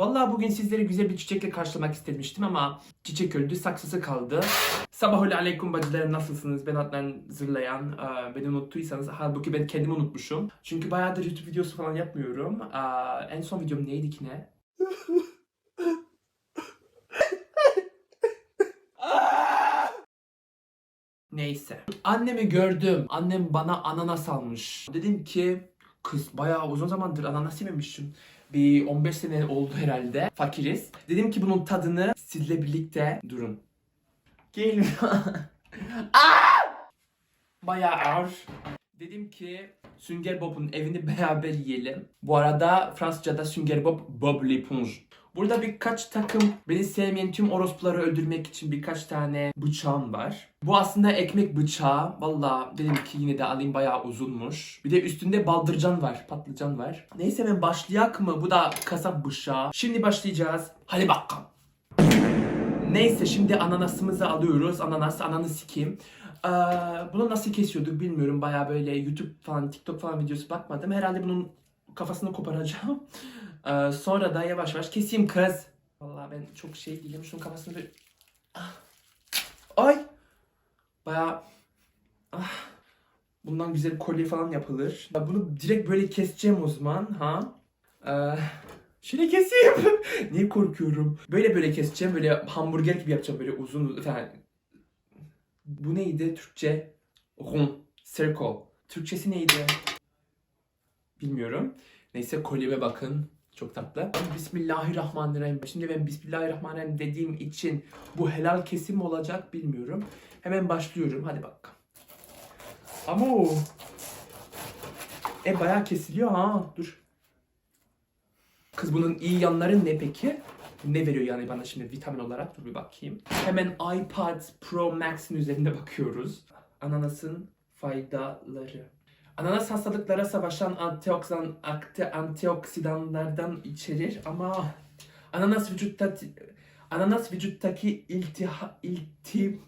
Vallahi bugün sizleri güzel bir çiçekle karşılamak istemiştim ama çiçek öldü, saksısı kaldı. Sabahül aleyküm bacılarım nasılsınız? Ben Adnan Zırlayan. Ee, Beni unuttuysanız, halbuki ben kendimi unutmuşum. Çünkü bayağıdır YouTube videosu falan yapmıyorum. Aa, En son videom neydi ki ne? Neyse. Annemi gördüm. Annem bana ananas almış. Dedim ki kız bayağı uzun zamandır ananas yememişim. Bir 15 sene oldu herhalde. Fakiriz. Dedim ki bunun tadını sizle birlikte durun. Gelin. Bayağı ağır. Dedim ki Sünger Bob'un evini beraber yiyelim. Bu arada Fransızca'da Sünger Bob, Bob l'éponge. Burada birkaç takım beni sevmeyen tüm orospuları öldürmek için birkaç tane bıçağım var. Bu aslında ekmek bıçağı. Valla dedim ki yine de alayım bayağı uzunmuş. Bir de üstünde baldırcan var, patlıcan var. Neyse ben başlayak mı? Bu da kasap bıçağı. Şimdi başlayacağız. Hadi bakalım. Neyse şimdi ananasımızı alıyoruz. Ananas, ananı sikeyim. Ee, bunu nasıl kesiyorduk bilmiyorum. Baya böyle YouTube falan, TikTok falan videosu bakmadım. Herhalde bunun kafasını koparacağım. Ee, sonra da yavaş yavaş keseyim kız. Vallahi ben çok şey değilim. Şunun kafasını bir... Ah. Ay! Baya... Ah. Bundan güzel kolye falan yapılır. Ya bunu direkt böyle keseceğim o zaman. Ha? Ee, şöyle keseyim. Niye korkuyorum? Böyle böyle keseceğim. Böyle hamburger gibi yapacağım. Böyle uzun falan. Bu neydi Türkçe? Rond. Circle. Türkçesi neydi? Bilmiyorum. Neyse kolyeme bakın. Çok tatlı. Bismillahirrahmanirrahim. Şimdi ben Bismillahirrahmanirrahim dediğim için bu helal kesim olacak bilmiyorum. Hemen başlıyorum. Hadi bak. Ama. E bayağı kesiliyor ha. Dur. Kız bunun iyi yanları ne peki? Ne veriyor yani bana şimdi vitamin olarak? Dur bir bakayım. Hemen iPad Pro Max'in üzerinde bakıyoruz. Ananasın faydaları. Ananas hastalıklara savaşan antioksidan, akti, antioksidanlardan içerir ama ananas vücutta ananas vücuttaki iltiha ilti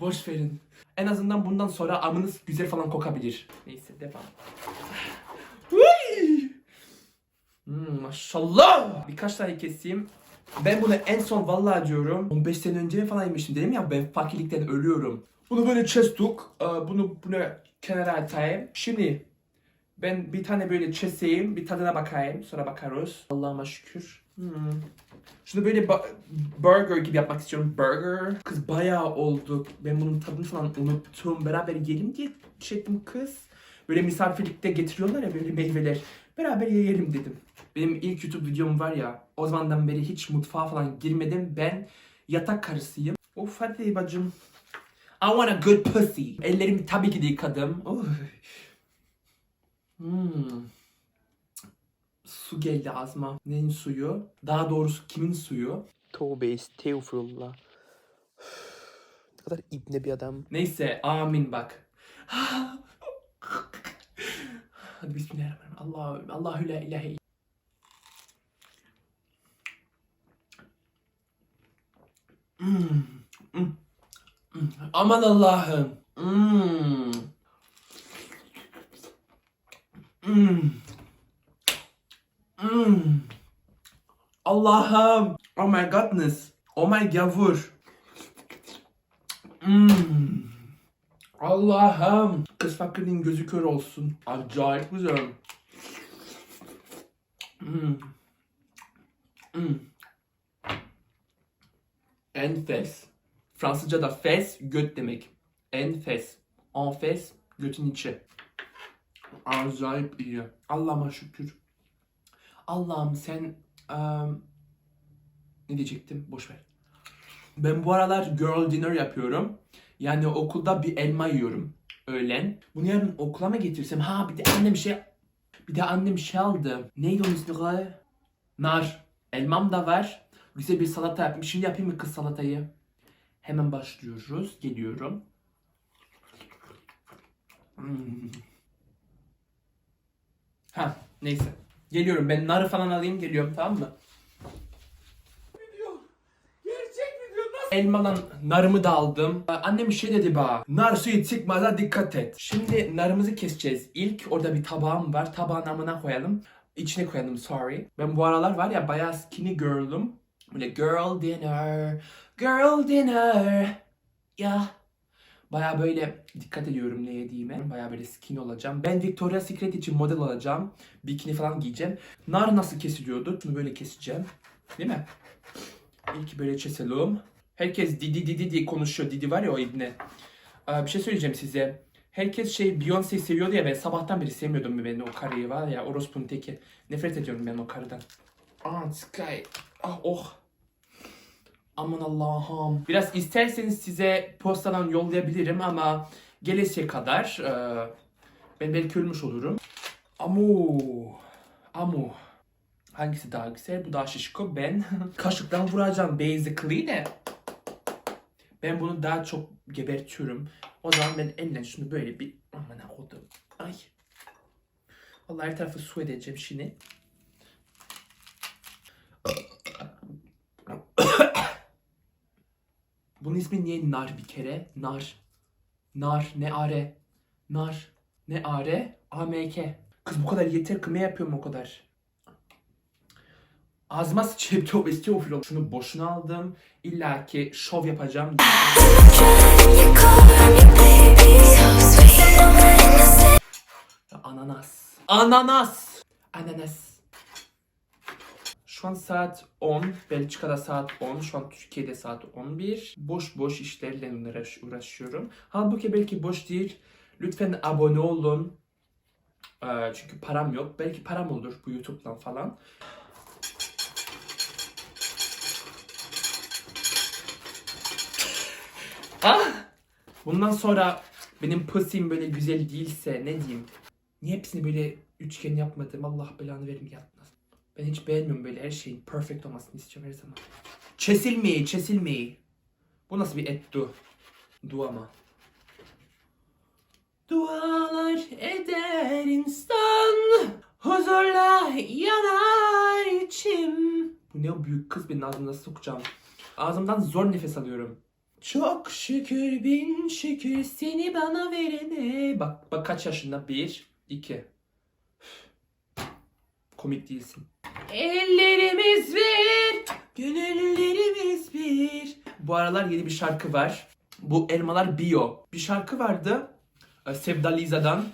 boş verin. En azından bundan sonra amınız güzel falan kokabilir. Neyse devam. Hmm, maşallah. Birkaç tane keseyim. Ben bunu en son vallahi diyorum 15 sene önce falan yemiştim dedim ya ben fakirlikten ölüyorum. Bunu böyle kestik. Ee, Bunu bunu kenara atayım. Şimdi ben bir tane böyle keseyim, bir tadına bakayım. Sonra bakarız. Allah'ıma şükür. Hmm. Şunu böyle burger gibi yapmak istiyorum. Burger. Kız bayağı oldu. Ben bunun tadını falan unuttum. Beraber yiyelim diye çektim kız. Böyle misafirlikte getiriyorlar ya böyle meyveler. Beraber yiyelim dedim. Benim ilk YouTube videom var ya. O zamandan beri hiç mutfağa falan girmedim. Ben yatak karısıyım. Of hadi bacım. I want a good pussy. Ellerimi tabii ki de yıkadım. Hmm. Su geldi ağzıma. Neyin suyu? Daha doğrusu kimin suyu? Tövbe estağfurullah. ne kadar ibne bir adam. Neyse amin bak. Hadi bismillahirrahmanirrahim. Allah Allahü la ilahe mm. Aman Allah'ım. Mm. Mm. Mm. Allah'ım. Oh my godness. Oh my gavur. Mm. Allah'ım. Kız fakirin gözü kör olsun. Acayip güzel. Mm. Mm. Enfes. Fransızca'da fes göt demek. Enfes. Enfes götün içi. Acayip iyi. Allah'ıma şükür. Allah'ım sen eee, ne diyecektim? Boş ver. Ben bu aralar girl dinner yapıyorum. Yani okulda bir elma yiyorum öğlen. Bunu yarın okula mı getirsem? Ha bir de annem şey bir de annem şey aldı. Neydi onun ismi? Nar. Elmam da var. Güzel bir salata yapayım. Şimdi yapayım mı kız salatayı? Hemen başlıyoruz. Geliyorum. Hmm. Ha neyse. Geliyorum. Ben narı falan alayım geliyorum tamam mı? Elmadan narımı da aldım. Annem şey dedi bana. Nar suyu çıkmadan dikkat et. Şimdi narımızı keseceğiz. İlk orada bir tabağım var. Tabağın amına koyalım. İçine koyalım sorry. Ben bu aralar var ya bayağı skinny girl'üm. Böyle girl dinner, girl dinner. Ya. Baya böyle dikkat ediyorum ne yediğime. Baya böyle skin olacağım. Ben Victoria's Secret için model olacağım. Bikini falan giyeceğim. Nar nasıl kesiliyordu? Şunu böyle keseceğim. Değil mi? İlk böyle keselim. Herkes Didi Didi diye konuşuyor. Didi var ya o ibne. Aa, bir şey söyleyeceğim size. Herkes şey Beyoncé'yi seviyordu ya ben sabahtan beri sevmiyordum ben o karıyı var ya orospunun teki. Nefret ediyorum ben o karıdan. Aa Sky. Ah oh. Aman Allah'ım. Biraz isterseniz size postadan yollayabilirim ama gelesiye kadar e, ben belki ölmüş olurum. Amu. Amu. Hangisi daha güzel? Bu daha şişko. Ben kaşıktan vuracağım basically de. Ben bunu daha çok gebertiyorum. O zaman ben elle şunu böyle bir aman koydum. Ay. Vallahi her tarafı su edeceğim şimdi. Bunun ismi niye nar bir kere? Nar. Nar. Ne are? Nar. Ne are? AMK. Kız bu kadar yeter kime yapıyorum o kadar. Ağzıma sıçayım tövbe estağfurullah. Şunu boşuna aldım. İlla ki şov yapacağım. Ananas. Ananas. Ananas. Şu an saat 10. Belçika'da saat 10. Şu an Türkiye'de saat 11. Boş boş işlerle uğraş, uğraşıyorum. Halbuki belki boş değil. Lütfen abone olun. Ee, çünkü param yok. Belki param olur bu YouTube'dan falan. Ah! Bundan sonra benim pusim böyle güzel değilse ne diyeyim? Niye hepsini böyle üçgen yapmadım? Allah belanı verim yapmaz. Ben hiç beğenmiyorum böyle her şeyin perfect olmasını istiyorum her zaman. Kesilmeyi, kesilmeyi. Bu nasıl bir et du? Du ama. Dualar eder insan Huzurla yanar içim Bu ne o büyük kız benim ağzımda sokacağım Ağzımdan zor nefes alıyorum Çok şükür bin şükür seni bana verene Bak bak kaç yaşında bir iki Komik değilsin Ellerimiz bir Gönüllerimiz bir Bu aralar yeni bir şarkı var Bu elmalar bio Bir şarkı vardı e, Sevda Liza'dan.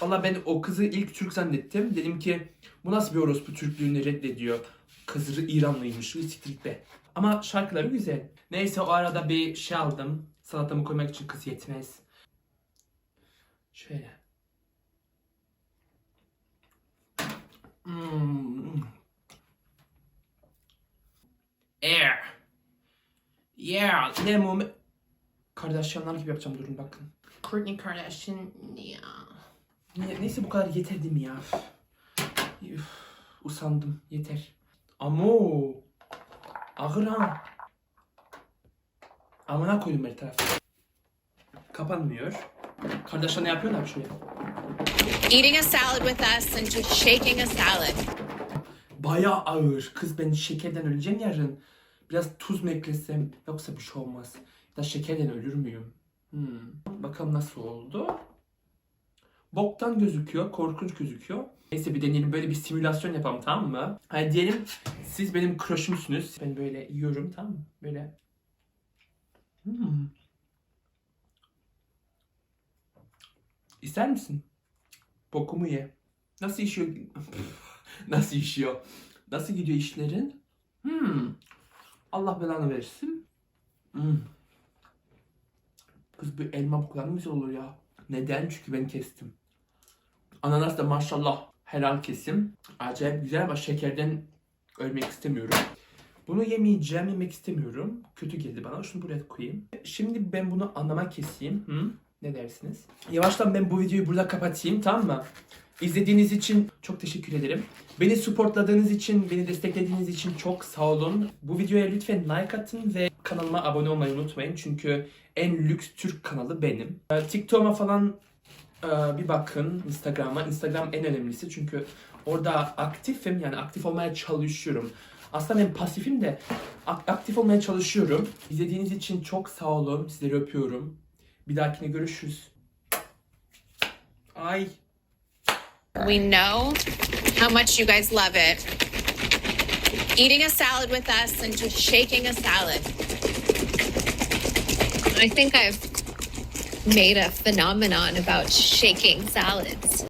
Valla ben o kızı ilk Türk zannettim. Dedim ki bu nasıl bir orospu Türklüğünü reddediyor. Kızı İranlıymış. Siktir be. Ama şarkıları güzel. Neyse o arada bir şey aldım. Salatamı koymak için kız yetmez. Şöyle. Hmm. Air. Yeah. Ne mum... Kardashianlar gibi yapacağım durun bakın. Kourtney Kardashian ya. Ne, neyse bu kadar yeter değil mi ya? Üf, usandım yeter. Amo. Ağır ha. Amına koydum her tarafı. Kapanmıyor. Kardashian ne yapıyorlar şuraya? Eating a salad with us and just shaking a salad. Baya ağır. Kız ben şekerden öleceğim yarın. Biraz tuz mu eklesem yoksa bir şey olmaz. Ya şekerden ölür müyüm? Hmm. Bakalım nasıl oldu. Boktan gözüküyor, korkunç gözüküyor. Neyse bir deneyelim böyle bir simülasyon yapalım tamam mı? Hani diyelim siz benim crush'ımsınız. Ben böyle yiyorum tamam mı? Böyle. Hmm. İster misin? Bokumu ye. Nasıl işiyor? Nasıl işiyor? Nasıl gidiyor işlerin? Hmm. Allah belanı versin. Hmm. Kız bu elma bu kadar güzel olur ya? Neden? Çünkü ben kestim. Ananas da maşallah helal kesim. Acayip güzel ama şekerden ölmek istemiyorum. Bunu yemeyeceğim, yemek istemiyorum. Kötü geldi bana. Şunu buraya koyayım. Şimdi ben bunu anlama keseyim. Hı? Ne dersiniz? Yavaştan ben bu videoyu burada kapatayım tamam mı? İzlediğiniz için çok teşekkür ederim. Beni supportladığınız için, beni desteklediğiniz için çok sağ olun. Bu videoya lütfen like atın ve kanalıma abone olmayı unutmayın. Çünkü en lüks Türk kanalı benim. Ee, TikTok'uma falan e, bir bakın. Instagram'a. Instagram en önemlisi çünkü orada aktifim. Yani aktif olmaya çalışıyorum. Aslında ben pasifim de ak- aktif olmaya çalışıyorum. İzlediğiniz için çok sağ olun. Sizleri öpüyorum. Bir dahakine görüşürüz. Ay. We know how much you guys love it. Eating a salad with us and just shaking a salad. I think I've made a phenomenon about shaking salads.